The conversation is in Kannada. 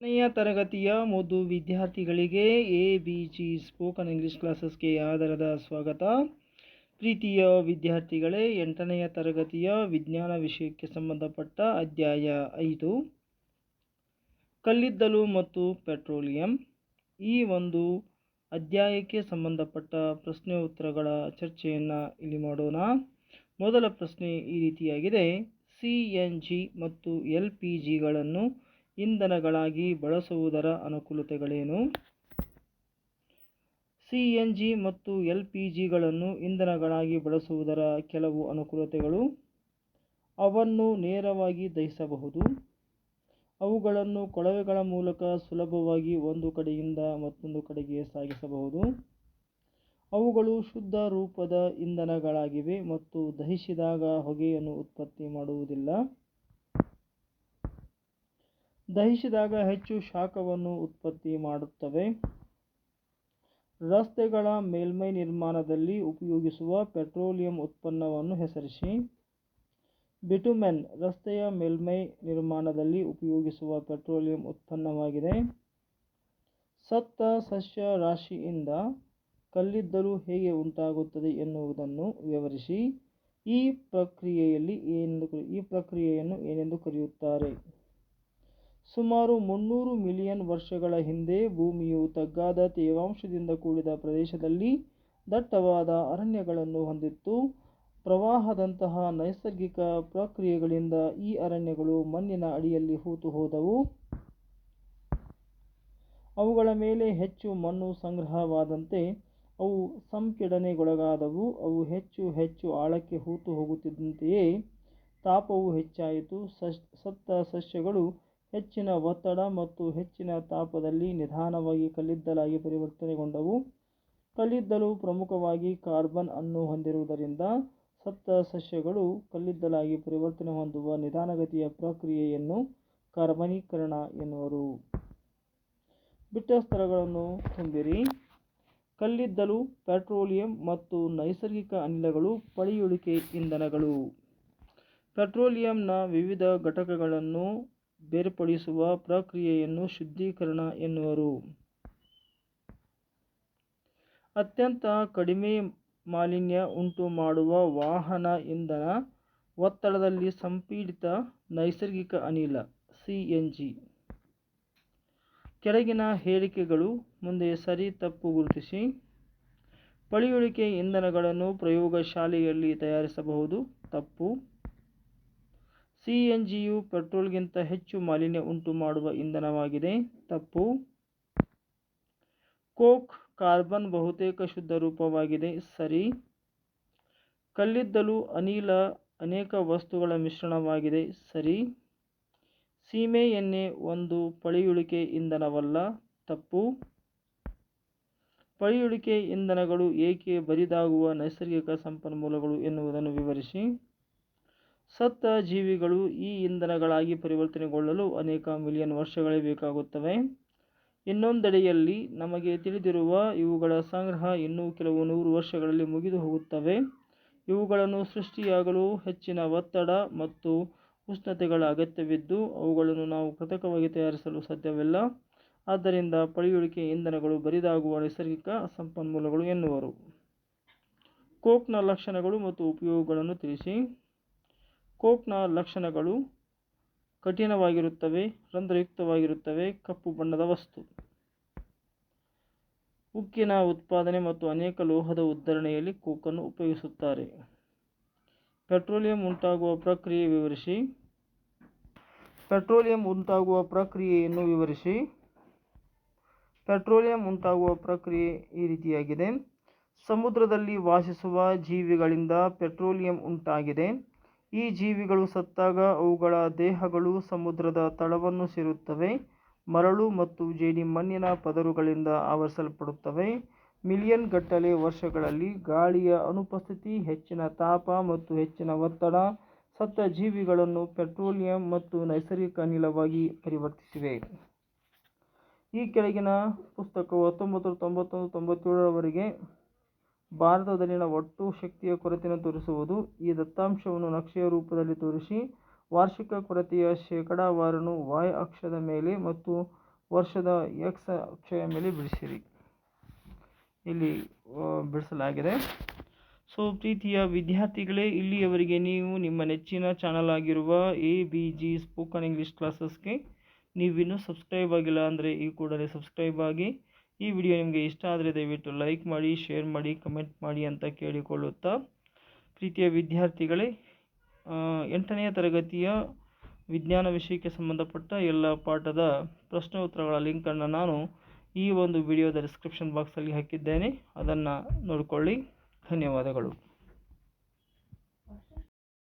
ಕೊನೆಯ ತರಗತಿಯ ಮೊದಲು ವಿದ್ಯಾರ್ಥಿಗಳಿಗೆ A, B, G spoken English ಕ್ಲಾಸಸ್ಗೆ ಆಧಾರದ ಸ್ವಾಗತ. ಪ್ರೀತಿಯ ವಿದ್ಯಾರ್ಥಿಗಳೇ, ಎಂಟನೆಯ ತರಗತಿಯ ವಿಜ್ಞಾನ ವಿಷಯಕ್ಕೆ ಸಂಬಂಧಪಟ್ಟ ಅಧ್ಯಾಯ ಐದು. ಕಲ್ಲಿದ್ದಲು ಮತ್ತು ಪೆಟ್ರೋಲಿಯಂ. ಈ ಒಂದು ಅಧ್ಯಾಯಕ್ಕೆ ಸಂಬಂಧಪಟ್ಟ ಪ್ರಶ್ನೆ ಉತ್ತರಗಳ ಚರ್ಚೆಯನ್ನು ಇಲ್ಲಿ ಮಾಡೋಣ. ಮೊದಲ ಪ್ರಶ್ನೆ ಈ ರೀತಿಯಾಗಿದೆ. ಸಿ, ಎನ್, ಜಿ ಮತ್ತು ಎಲ್, ಪಿ, ಜಿಗಳನ್ನು ಇಂಧನಗಳಾಗಿ ಬಳಸುವುದರ ಅನುಕೂಲತೆಗಳೇನು? ಸಿ ಎನ್ ಜಿ ಮತ್ತು ಎಲ್ ಪಿ ಜಿಗಳನ್ನು ಇಂಧನಗಳಾಗಿ ಬಳಸುವುದರ ಕೆಲವು ಅನುಕೂಲತೆಗಳು. ಅವನ್ನು ನೇರವಾಗಿ ದಹಿಸಬಹುದು. ಅವುಗಳನ್ನು ಕೊಳವೆಗಳ ಮೂಲಕ ಸುಲಭವಾಗಿ ಒಂದು ಕಡೆಯಿಂದ ಮತ್ತೊಂದು ಕಡೆಗೆ ಸಾಗಿಸಬಹುದು. ಅವುಗಳು ಶುದ್ಧ ರೂಪದ ಇಂಧನಗಳಾಗಿವೆ ಮತ್ತು ದಹಿಸಿದಾಗ ಹೊಗೆಯನ್ನು ಉತ್ಪತ್ತಿ ಮಾಡುವುದಿಲ್ಲ. ದಹಿಸಿದಾಗ ಹೆಚ್ಚು ಶಾಖವನ್ನು ಉತ್ಪತ್ತಿ ಮಾಡುತ್ತವೆ. ರಸ್ತೆಗಳ ಮೇಲ್ಮೈ ನಿರ್ಮಾಣದಲ್ಲಿ ಉಪಯೋಗಿಸುವ ಪೆಟ್ರೋಲಿಯಂ ಉತ್ಪನ್ನವನ್ನು ಹೆಸರಿಸಿ. ಬಿಟುಮೆನ್ ರಸ್ತೆಯ ಮೇಲ್ಮೈ ನಿರ್ಮಾಣದಲ್ಲಿ ಉಪಯೋಗಿಸುವ ಪೆಟ್ರೋಲಿಯಂ ಉತ್ಪನ್ನವಾಗಿದೆ. ಸತ್ತ ಸಸ್ಯ ರಾಶಿಯಿಂದ ಕಲ್ಲಿದ್ದಲು ಹೇಗೆ ಉಂಟಾಗುತ್ತದೆ ಎನ್ನುವುದನ್ನು ವಿವರಿಸಿ. ಈ ಪ್ರಕ್ರಿಯೆಯಲ್ಲಿ ಏನೆಂದು ಈ ಪ್ರಕ್ರಿಯೆಯನ್ನು ಏನೆಂದು ಕರೆಯುತ್ತಾರೆ? ಸುಮಾರು ಮುನ್ನೂರು ಮಿಲಿಯನ್ ವರ್ಷಗಳ ಹಿಂದೆ ಭೂಮಿಯು ತಗ್ಗಾದ ತೇವಾಂಶದಿಂದ ಕೂಡಿದ ಪ್ರದೇಶದಲ್ಲಿ ದಟ್ಟವಾದ ಅರಣ್ಯಗಳನ್ನು ಹೊಂದಿತ್ತು. ಪ್ರವಾಹದಂತಹ ನೈಸರ್ಗಿಕ ಪ್ರಕ್ರಿಯೆಗಳಿಂದ ಈ ಅರಣ್ಯಗಳು ಮಣ್ಣಿನ ಅಡಿಯಲ್ಲಿ ಹೂತು ಹೋದವು. ಅವುಗಳ ಮೇಲೆ ಹೆಚ್ಚು ಮಣ್ಣು ಸಂಗ್ರಹವಾದಂತೆ ಅವು ಸಂಪೀಡನೆಗೊಳಗಾದವು. ಅವು ಹೆಚ್ಚು ಹೆಚ್ಚು ಆಳಕ್ಕೆ ಹೂತು ಹೋಗುತ್ತಿದ್ದಂತೆಯೇ ತಾಪವು ಹೆಚ್ಚಾಯಿತು. ಸಸ್ ಸತ್ತ ಸಸ್ಯಗಳು ಹೆಚ್ಚಿನ ಒತ್ತಡ ಮತ್ತು ಹೆಚ್ಚಿನ ತಾಪದಲ್ಲಿ ನಿಧಾನವಾಗಿ ಕಲ್ಲಿದ್ದಲಾಗಿ ಪರಿವರ್ತನೆಗೊಂಡವು. ಕಲ್ಲಿದ್ದಲು ಪ್ರಮುಖವಾಗಿ ಕಾರ್ಬನ್ ಅನ್ನು ಹೊಂದಿರುವುದರಿಂದ ಸತ್ತ ಸಸ್ಯಗಳು ಕಲ್ಲಿದ್ದಲಾಗಿ ಪರಿವರ್ತನೆ ಹೊಂದುವ ನಿಧಾನಗತಿಯ ಪ್ರಕ್ರಿಯೆಯನ್ನು ಕಾರ್ಬನೀಕರಣ ಎನ್ನುವರು. ಬಿಟ್ಟ ಸ್ಥಳಗಳನ್ನು ತುಂಬಿರಿ. ಕಲ್ಲಿದ್ದಲು, ಪೆಟ್ರೋಲಿಯಂ ಮತ್ತು ನೈಸರ್ಗಿಕ ಅನಿಲಗಳು ಪಳೆಯುಳಿಕೆ ಇಂಧನಗಳು. ಪೆಟ್ರೋಲಿಯಂನ ವಿವಿಧ ಘಟಕಗಳನ್ನು ಬೇರ್ಪಡಿಸುವ ಪ್ರಕ್ರಿಯೆಯನ್ನು ಶುದ್ಧೀಕರಣ ಎನ್ನುವರು. ಅತ್ಯಂತ ಕಡಿಮೆ ಮಾಲಿನ್ಯ ಉಂಟು ಮಾಡುವ ವಾಹನ ಇಂಧನ ಒತ್ತಡದಲ್ಲಿ ಸಂಪೀಡಿತ ನೈಸರ್ಗಿಕ ಅನಿಲ ಸಿ ಎನ್ ಜಿ ಕೆಳಗಿನ ಹೇಳಿಕೆಗಳು ಮುಂದೆ ಸರಿ ತಪ್ಪು ಗುರುತಿಸಿ. ಪಳೆಯುಳಿಕೆ ಇಂಧನಗಳನ್ನು ಪ್ರಯೋಗಶಾಲೆಯಲ್ಲಿ ತಯಾರಿಸಬಹುದು, ತಪ್ಪು. ಸಿ ಎನ್ ಜಿಯು ಪೆಟ್ರೋಲ್ಗಿಂತ ಹೆಚ್ಚು ಮಾಲಿನ್ಯ ಉಂಟು ಮಾಡುವ ಇಂಧನವಾಗಿದೆ. ತಪ್ಪು. ಕೋಕ್ ಕಾರ್ಬನ್ ಬಹುತೇಕ ಶುದ್ಧ ರೂಪವಾಗಿದೆ. ಸರಿ. ಕಲ್ಲಿದ್ದಲು ಅನಿಲ ಅನೇಕ ವಸ್ತುಗಳ ಮಿಶ್ರಣವಾಗಿದೆ. ಸರಿ. ಸೀಮೆ ಎಣ್ಣೆ ಒಂದು ಪಳೆಯುಳಿಕೆ ಇಂಧನವಲ್ಲ. ತಪ್ಪು. ಪಳೆಯುಳಿಕೆ ಇಂಧನಗಳು ಏಕೆ ಬರಿದಾಗುವ ನೈಸರ್ಗಿಕ ಸಂಪನ್ಮೂಲಗಳು ಎನ್ನುವುದನ್ನು ವಿವರಿಸಿ. ಸತ್ತ ಜೀವಿಗಳು ಈ ಇಂಧನಗಳಾಗಿ ಪರಿವರ್ತನೆಗೊಳ್ಳಲು ಅನೇಕ ಮಿಲಿಯನ್ ವರ್ಷಗಳೇ ಬೇಕಾಗುತ್ತವೆ. ಇನ್ನೊಂದೆಡೆಯಲ್ಲಿ ನಮಗೆ ತಿಳಿದಿರುವ ಇವುಗಳ ಸಂಗ್ರಹ ಇನ್ನೂ ಕೆಲವು ನೂರು ವರ್ಷಗಳಲ್ಲಿ ಮುಗಿದು ಹೋಗುತ್ತವೆ. ಇವುಗಳನ್ನು ಸೃಷ್ಟಿಯಾಗಲು ಹೆಚ್ಚಿನ ಒತ್ತಡ ಮತ್ತು ಉಷ್ಣತೆಗಳ ಅಗತ್ಯವಿದ್ದು ಅವುಗಳನ್ನು ನಾವು ಕೃತಕವಾಗಿ ತಯಾರಿಸಲು ಸಾಧ್ಯವಿಲ್ಲ. ಆದ್ದರಿಂದ ಪಳೆಯುಳಿಕೆ ಇಂಧನಗಳು ಬರಿದಾಗುವ ನೈಸರ್ಗಿಕ ಸಂಪನ್ಮೂಲಗಳು ಎನ್ನುವರು. ಕೋಕ್ನ ಲಕ್ಷಣಗಳು ಮತ್ತು ಉಪಯೋಗಗಳನ್ನು ತಿಳಿಸಿ. ಕೋಕ್ನ ಲಕ್ಷಣಗಳು ಕಠಿಣವಾಗಿರುತ್ತವೆ, ರಂಧ್ರಯುಕ್ತವಾಗಿರುತ್ತವೆ, ಕಪ್ಪು ಬಣ್ಣದ ವಸ್ತು. ಉಕ್ಕಿನ ಉತ್ಪಾದನೆ ಮತ್ತು ಅನೇಕ ಲೋಹದ ಉದ್ಧರಣೆಯಲ್ಲಿ ಕೋಕನ್ನು ಉಪಯೋಗಿಸುತ್ತಾರೆ. ಪೆಟ್ರೋಲಿಯಂ ಉಂಟಾಗುವ ಪ್ರಕ್ರಿಯೆ ವಿವರಿಸಿ. ಪೆಟ್ರೋಲಿಯಂ ಉಂಟಾಗುವ ಪ್ರಕ್ರಿಯೆಯನ್ನು ವಿವರಿಸಿ. ಪೆಟ್ರೋಲಿಯಂ ಉಂಟಾಗುವ ಪ್ರಕ್ರಿಯೆ ಈ ರೀತಿಯಾಗಿದೆ. ಸಮುದ್ರದಲ್ಲಿ ವಾಸಿಸುವ ಜೀವಿಗಳಿಂದ ಪೆಟ್ರೋಲಿಯಂ ಉಂಟಾಗಿದೆ. ಈ ಜೀವಿಗಳು ಸತ್ತಾಗ ಅವುಗಳ ದೇಹಗಳು ಸಮುದ್ರದ ತಳವನ್ನು ಸೇರುತ್ತವೆ. ಮರಳು ಮತ್ತು ಜೇಡಿಮಣ್ಣಿನ ಪದರುಗಳಿಂದ ಆವರಿಸಲ್ಪಡುತ್ತವೆ. ಮಿಲಿಯನ್ ಗಟ್ಟಲೆ ವರ್ಷಗಳಲ್ಲಿ ಗಾಳಿಯ ಅನುಪಸ್ಥಿತಿ, ಹೆಚ್ಚಿನ ತಾಪ ಮತ್ತು ಹೆಚ್ಚಿನ ಒತ್ತಡ ಸತ್ತ ಜೀವಿಗಳನ್ನು ಪೆಟ್ರೋಲಿಯಂ ಮತ್ತು ನೈಸರ್ಗಿಕ ಅನಿಲವಾಗಿ ಪರಿವರ್ತಿಸಿವೆ. ಈ ಕೆಳಗಿನ ಪುಸ್ತಕವು ಹತ್ತೊಂಬತ್ತು ನೂರ ತೊಂಬತ್ತೊಂದು ತೊಂಬತ್ತೇಳರವರೆಗೆ ಭಾರತದಲ್ಲಿನ ಒಟ್ಟು ಶಕ್ತಿಯ ಕೊರತೆಯನ್ನು ತೋರಿಸುವುದು ಈ ದತ್ತಾಂಶವನ್ನು ನಕ್ಷೆಯ ರೂಪದಲ್ಲಿ ತೋರಿಸಿ, ವಾರ್ಷಿಕ ಕೊರತೆಯ ಶೇಕಡಾವಾರನ್ನು ವಾಯ್ ಅಕ್ಷದ ಮೇಲೆ ಮತ್ತು ವರ್ಷದ ಎಕ್ಸ್ ಅಕ್ಷಯ ಮೇಲೆ ಬಿಡಿಸಿರಿ. ಇಲ್ಲಿ ಬಿಡಿಸಲಾಗಿದೆ. ಸೊ, ಪ್ರೀತಿಯ ವಿದ್ಯಾರ್ಥಿಗಳೇ, ಇಲ್ಲಿಯವರೆಗೆ ನೀವು ನಿಮ್ಮ ನೆಚ್ಚಿನ ಚಾನಲ್ ಆಗಿರುವ A B G spoken English ಕ್ಲಾಸಸ್ಗೆ ನೀವಿನ್ನೂ ಸಬ್ಸ್ಕ್ರೈಬ್ ಆಗಿಲ್ಲ ಅಂದರೆ ಈ ಕೂಡಲೇ ಸಬ್ಸ್ಕ್ರೈಬ್ ಆಗಿ ಈ ವಿಡಿಯೋ ನಿಮಗೆ ಇಷ್ಟ ಆದರೆ ದಯವಿಟ್ಟು ಲೈಕ್ ಮಾಡಿ, ಶೇರ್ ಮಾಡಿ, ಕಮೆಂಟ್ ಮಾಡಿ ಅಂತ ಕೇಳಿಕೊಳ್ಳುತ್ತಾ ಪ್ರೀತಿಯ ವಿದ್ಯಾರ್ಥಿಗಳೇ ಎಂಟನೆಯ ತರಗತಿಯ ವಿಜ್ಞಾನ ವಿಷಯಕ್ಕೆ ಸಂಬಂಧಪಟ್ಟ ಎಲ್ಲ ಪಾಠದ ಪ್ರಶ್ನೆ ಉತ್ತರಗಳ ಲಿಂಕನ್ನು ನಾನು ಈ ಒಂದು ವಿಡಿಯೋದ ಡಿಸ್ಕ್ರಿಪ್ಷನ್ ಬಾಕ್ಸಲ್ಲಿ ಹಾಕಿದ್ದೇನೆ. ಅದನ್ನು ನೋಡಿಕೊಳ್ಳಿ. ಧನ್ಯವಾದಗಳು.